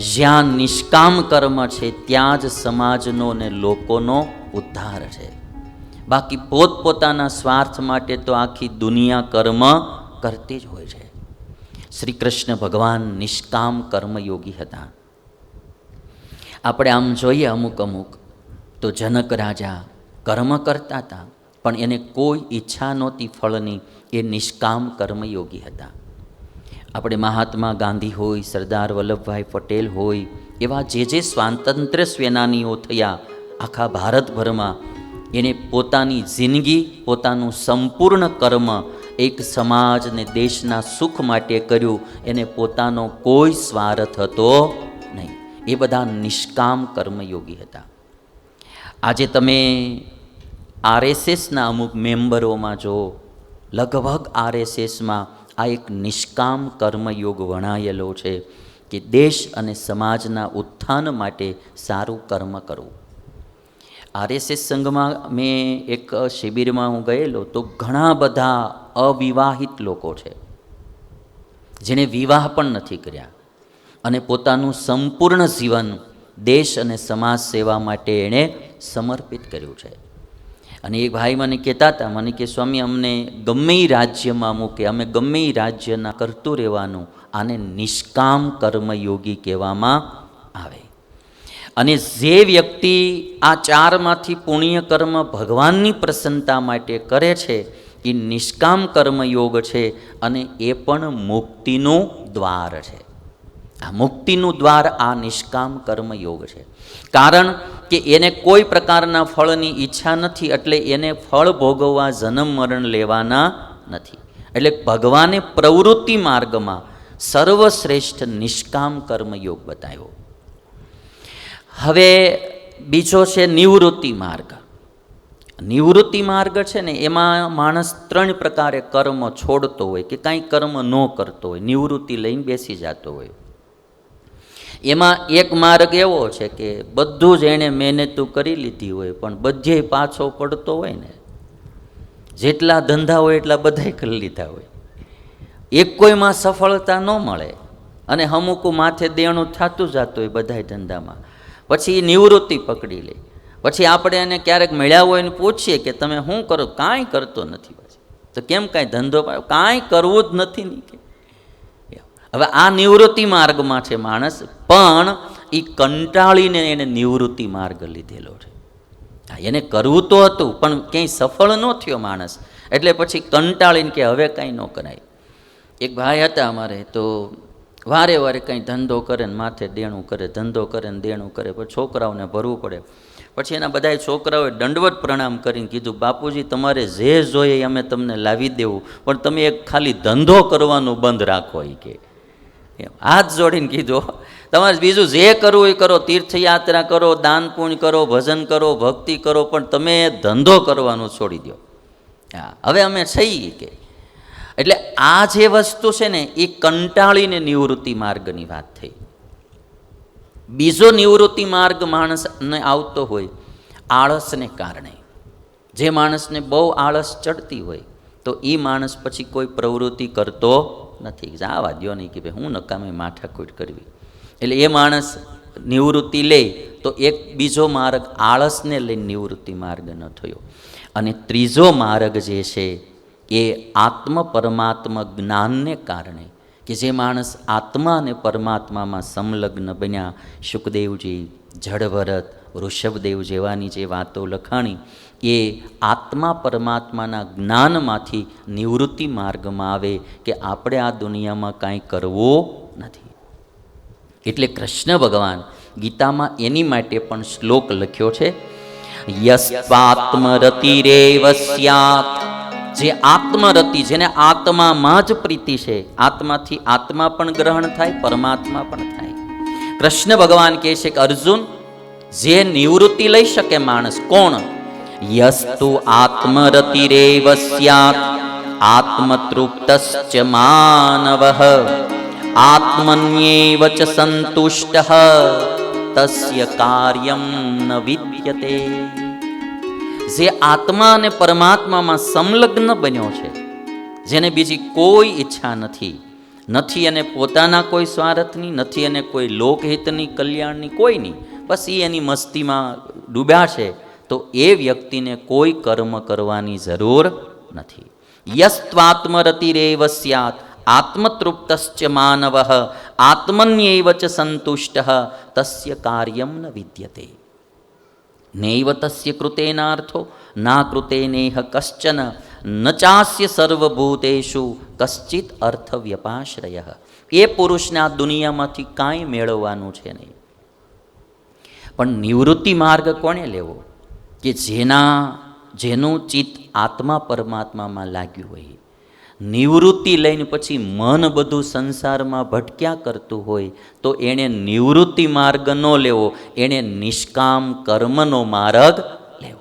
જ્યાં નિષ્કામ કર્મ છે, ત્યાં જ સમાજનો ને લોકોનો ઉદ્ધાર છે. બાકી પોતપોતાના સ્વાર્થ માટે તો આખી દુનિયા કર્મ કરતી જ હોય છે. શ્રી કૃષ્ણ ભગવાન નિષ્કામ કર્મયોગી હતા. આપણે આમ જોઈએ અમુક અમુક, તો જનક રાજા કર્મ કરતા હતા, પણ એને કોઈ ઈચ્છા નહોતી ફળની, એ નિષ્કામ કર્મયોગી હતા. આપણે મહાત્મા ગાંધી હોય, સરદાર વલ્લભભાઈ પટેલ હોય, એવા જે જે સ્વાતંત્ર્ય સેનાનીઓ થયા આખા ભારતભરમાં, એને પોતાની જિંદગી, પોતાનું સંપૂર્ણ કર્મ એક સમાજ ને દેશના સુખ માટે કર્યું, એને પોતાનો કોઈ સ્વાર્થ હતો નહીં. એ બધા નિષ્કામ કર્મયોગી હતા. આજે તમે આરએસએસના અમુક મેમ્બરોમાં જો, લગભગ આરએસએસમાં આ એક નિષ્કામ કર્મયોગ વણાયેલો છે કે દેશ અને સમાજના ઉત્થાન માટે સારું કર્મ કરવું. આરએસએસ સંઘમાં મેં એક શિબિરમાં હું ગયેલો તો ઘણા બધા અવિવાહિત લોકો છે, જેણે વિવાહ પણ નથી કર્યા અને પોતાનું સંપૂર્ણ જીવન દેશ અને સમાજ સેવા માટે એણે સમર્પિત કર્યું છે. અને એ ભાઈ મને કહેતા હતા, મને કે, સ્વામી, અમને ગમે રાજ્યમાં મૂકે, અમે ગમે રાજ્યના કરતું રહેવાનું. આને નિષ્કામ કર્મયોગી કહેવામાં આવે. અને જે વ્યક્તિ આ ચારમાંથી પુણ્ય કર્મ ભગવાનની પ્રસન્નતા માટે કરે છે એ નિષ્કામ કર્મયોગ છે અને એ પણ મુક્તિનું દ્વાર છે. મુક્તિનું દ્વાર આ નિષ્કામ કર્મયોગ છે. કારણ કે એને કોઈ પ્રકારના ફળની ઈચ્છા નથી એટલે એને ફળ ભોગવવા જન્મ મરણ લેવાના નથી. એટલે ભગવાને પ્રવૃત્તિ માર્ગમાં સર્વશ્રેષ્ઠ નિષ્કામ કર્મયોગ બતાવ્યો. હવે બીજો છે નિવૃત્તિ માર્ગ. નિવૃત્તિ માર્ગ છે ને એમાં માણસ ત્રણ પ્રકારે કર્મ છોડતો હોય કે કાંઈ કર્મ ન કરતો હોય, નિવૃત્તિ લઈને બેસી જતો હોય. એમાં એક માર્ગ એવો છે કે બધું જ એણે મહેનતું કરી લીધી હોય, પણ બધે પાછો પડતો હોય ને, જેટલા ધંધા હોય એટલા બધાય કરી લીધા હોય. એક કોઈમાં સફળતા ન મળે અને અમુક માથે દેણું થતું જતું હોય બધાય ધંધામાં. પછી એ નિવૃત્તિ પકડી લે. પછી આપણે એને ક્યારેક મળ્યા હોય ને પૂછીએ કે તમે શું કરો, કાંઈ કરતો નથી પછી. તો કેમ કાંઈ ધંધો કાંઈ કરવું જ નથી નહીં હવે આ નિવૃત્તિ માર્ગમાં છે માણસ, પણ એ કંટાળીને એને નિવૃત્તિ માર્ગ લીધેલો છે. એને કરવું તો હતું, પણ ક્યાંય સફળ ન થયો માણસ. એટલે પછી કંટાળીને કે હવે કાંઈ ન કરાય. એક ભાઈ હતા અમારે, તો વારે વારે કંઈ ધંધો કરે ને માથે દેણું કરે, ધંધો કરે ને દેણું કરે પછી છોકરાઓને ભરવું પડે. પછી એના બધા છોકરાઓએ દંડવત પ્રણામ કરીને કીધું, બાપુજી, તમારે જે જોઈએ અમે તમને લાવી દેવું, પણ તમે એક ખાલી ધંધો કરવાનું બંધ રાખો એ કે. હાથ જોડીને કીધું તમારે બીજું જે કરવું એ કરો, તીર્થયાત્રા કરો, દાન પુણ્ય કરો, ભજન કરો, ભક્તિ કરો, પણ તમે ધંધો કરવાનું છોડી દો હા, હવે અમે છીએ કે. એટલે આ જે વસ્તુ છે ને, એ કંટાળીને નિવૃત્તિ માર્ગની વાત થઈ. બીજો નિવૃત્તિ માર્ગ માણસને આવતો હોય, આળસને કારણે. જે માણસને બહુ આળસ ચડતી હોય, તો એ માણસ પછી કોઈ પ્રવૃત્તિ કરતો નથી. આવા દો નહીં કે ભાઈ હું નકામી માથાકૂટ કરવી. એટલે એ માણસ નિવૃત્તિ લે તો એક બીજો માર્ગ આળસને લઈને નિવૃત્તિ માર્ગ ન થયો. અને ત્રીજો માર્ગ જે છે એ આત્મ પરમાત્મ જ્ઞાનને કારણે કે જે માણસ આત્મા અને પરમાત્મામાં સંલગ્ન બન્યા, સુખદેવજી, જડભરત, ઋષભદેવ જેવાની જે વાતો લખાણી, એ આત્મા પરમાત્માના જ્ઞાનમાંથી નિવૃત્તિ માર્ગમાં આવે કે આપણે આ દુનિયામાં કાંઈ કરવું નથી. એટલે કૃષ્ણ ભગવાન ગીતામાં એની માટે પણ શ્લોક લખ્યો છે યસ્વાત્મરતિરેવ સ્યાત જે આત્મરતિ, જેને આત્મામાં જ પ્રીતિ છે, આત્માથી આત્મા પણ ગ્રહણ થાય, પરમાત્મા પણ થાય. કૃષ્ણ ભગવાન કહે છે કે, અર્જુન, જે નિવૃત્તિ લઈ શકે માણસ, કોણ? યસ્તુ આત્મરતિરેવ સ્યાત આત્મતૃપ્તશ્ચ માનવ, આત્મન્યેવ ચ સંતુષ્ટ, તસ્ય કાર્યમ ન વિદ્યતે. જે આત્મા અને પરમાત્મામાં સંલગ્ન બન્યો છે, જેને બીજી કોઈ ઈચ્છા નથી. નથી એને પોતાના કોઈ સ્વાર્થની, નથી એને કોઈ લોકહિતની, કલ્યાણની કોઈની. બસ એ એની મસ્તીમાં ડૂબ્યા છે, તો એ વ્યક્તિને કોઈ કર્મ કરવાની જરૂર નથી. યસ્ત્વાત્મરતિરેવ સ્યાત, આત્મતૃપ્તશ્ચ માનવ, આત્મન્યૈવ સંતુષ્ટ, તસ્ય કાર્યમ ન વિદ્યતે. નૈવ તસ્ય કૃતેનાર્થો ના કૃતેનેહ કશ્ચન ન ચાસ્ય સર્વભૂતેશુ કશ્ચિત અર્થ એ પુરુષને આ દુનિયામાંથી કાંઈ મેળવવાનું છે નહીં પણ નિવૃત્તિ માર્ગ કોણે લેવો કે જેના જેનું ચિત્ત આત્મા પરમાત્મામાં લાગ્યું હોય નિવૃત્તિ લઈને પછી મન બધું સંસારમાં ભટક્યા કરતું હોય, તો એણે નિવૃત્તિ માર્ગ ન લેવો, એણે નિષ્કામ કર્મનો માર્ગ લેવો.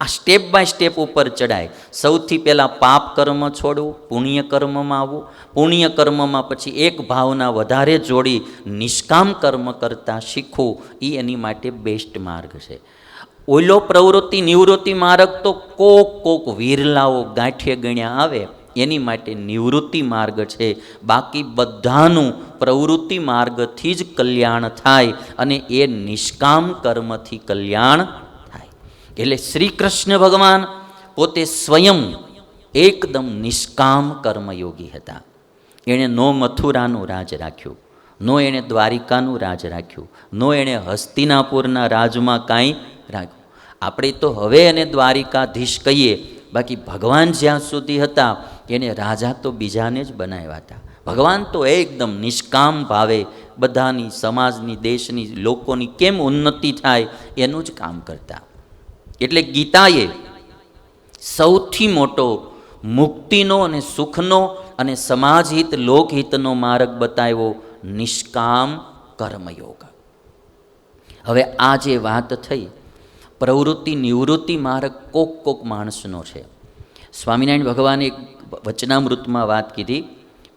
આ સ્ટેપ બાય સ્ટેપ ઉપર ચડાય સૌથી પહેલાં પાપ કર્મ છોડવું, પુણ્ય કર્મમાં આવવું. પુણ્ય કર્મમાં પછી એક ભાવના વધારે જોડી નિષ્કામ કર્મ કરતાં શીખવું એ એની માટે બેસ્ટ માર્ગ છે. ઓલો પ્રવૃત્તિ નિવૃત્તિ માર્ગ તો કોક કોક વિરલાઓ ગાંઠે ગણ્યા આવે. એની માટે નિવૃત્તિ માર્ગ છે. બાકી બધાનું પ્રવૃત્તિ માર્ગથી જ કલ્યાણ થાય અને એ નિષ્કામ કર્મથી કલ્યાણ થાય. એટલે શ્રી કૃષ્ણ ભગવાન પોતે સ્વયં એકદમ નિષ્કામ કર્મયોગી હતા. એણે નો મથુરાનું રાજ રાખ્યું, નો એણે દ્વારિકાનું રાજ રાખ્યું, નો એણે હસ્તિનાપુરના રાજમાં કાંઈ રાખ્યું. આપણે તો હવે એને દ્વારિકાધીશ કહીએ બાકી ભગવાન જ્યાં સુધી હતા, એને રાજા તો બીજાને જ બનાવ્યા હતા. ભગવાન તો એકદમ નિષ્કામ ભાવે બધાની સમાજની, દેશની, લોકોની કેમ ઉન્નતિ થાય એનું જ કામ કરતા. એટલે ગીતાએ સૌથી મોટો મુક્તિનો અને સુખનો અને સમાજહિત, લોકહિતનો માર્ગ બતાવ્યો નિષ્કામ કર્મયોગ. હવે આ જે વાત થઈ પ્રવૃત્તિ, નિવૃત્તિ માર્ગ કોક કોક માણસનો છે. સ્વામિનારાયણ ભગવાને એક વચનામૃતમાં વાત કીધી.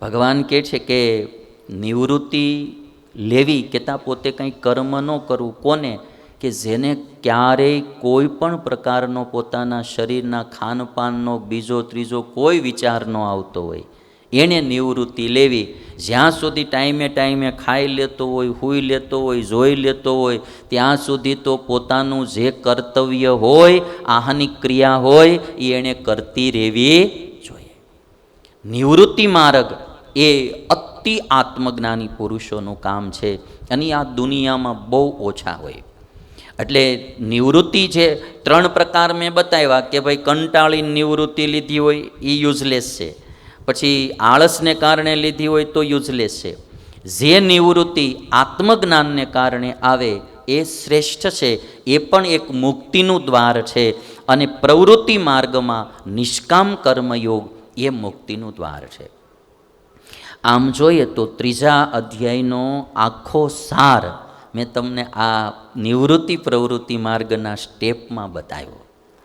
ભગવાન કહે છે કે નિવૃત્તિ લેવી કહેતા પોતે કંઈ કર્મ ન કરવું, કોને? કે જેને ક્યારેય કોઈ પણ પ્રકારનો પોતાના શરીરના ખાનપાનનો બીજો ત્રીજો કોઈ વિચાર ન આવતો હોય. એને નિવૃત્તિ લેવી. જ્યાં સુધી ટાઈમે ટાઈમે ખાઈ લેતો હોય, હુઈ લેતો હોય, જોઈ લેતો હોય, ત્યાં સુધી તો પોતાનું જે કર્તવ્ય હોય આહાનિક ક્રિયા હોય, એ એણે કરતી રહેવી જોઈએ. નિવૃત્તિ માર્ગ એ અતિ આત્મજ્ઞાની પુરુષોનું કામ છે અને આ દુનિયામાં બહુ ઓછા હોય. એટલે નિવૃત્તિ છે, ત્રણ પ્રકાર મેં બતાવ્યા કે ભાઈ કંટાળીને નિવૃત્તિ લીધી હોય એ યુઝલેસ છે. પછી આળસને કારણે લીધી હોય તો યુઝલેસ છે. જે નિવૃત્તિ આત્મજ્ઞાનને કારણે આવે એ શ્રેષ્ઠ છે, એ પણ એક મુક્તિનું દ્વાર છે અને પ્રવૃત્તિ માર્ગમાં નિષ્કામ કર્મયોગ એ મુક્તિનું દ્વાર છે. આમ જોઈએ તો ત્રીજા અધ્યાયનો આખો સાર મેં તમને આ નિવૃત્તિ પ્રવૃત્તિ માર્ગના સ્ટેપમાં બતાવ્યો.